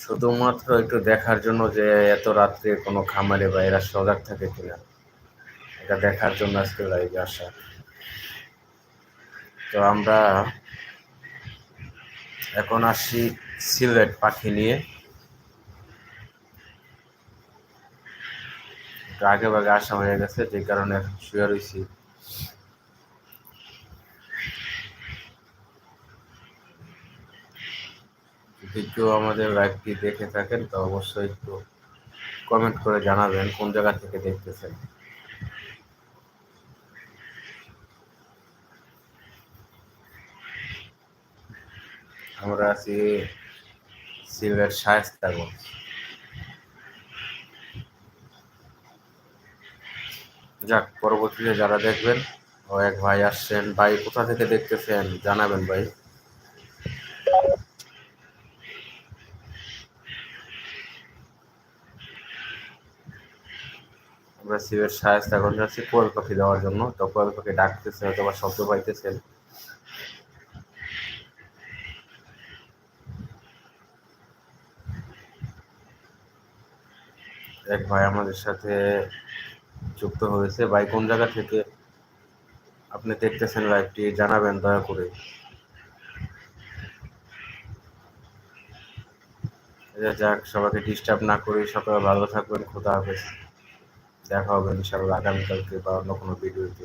শুধুমাত্র একটু দেখার জন্য যে এত রাত্রে কোনো খামারে বা এরা সজাগ থাকে কিনা, এটা দেখার জন্য আজকে লাইভে আসা। তো আমরা এখন আসি সিলেট পাখি নিয়ে। আগে ভাগে আসা হয়ে গেছে, যে কারণে শুয়ে রয়েছি কেউ আমাদের লাইভটি দেখে থাকেন, তো অবশ্যই একটু কমেন্ট করে জানাবেন, কোন জায়গা থেকে দেখতেছেন। আমরা আছি সিলেট শায়েস্তাগঞ্জ যাক, পরবর্তীতে যারা দেখবেন, ও এক ভাই আসছেন। ভাই, কোথা থেকে দেখতেছেন? জানাবেন ভাই। আমরা শিবের সিলেট শায়েস্তাগঞ্জ যাচ্ছি কোয়েল পাখি দেওয়ার জন্য। তো কোয়েল পাখি ডাকতেছে হয়তো বা শব্দ পাইতেছেন। এক ভাই আমাদের সাথে যুক্ত হয়েছে। ভাই, কোন জায়গা থেকে আপনি দেখতেছেন লাইভটি জানাবেন দয়া করে। যাক, সবাইকে ডিস্টার্ব না করে সকালে ভালো থাকবেন, খোদা হাফেজ। দেখা হবে ইনশাআল্লাহ আগামীকালকে বা অন্য কোনো ভিডিওতে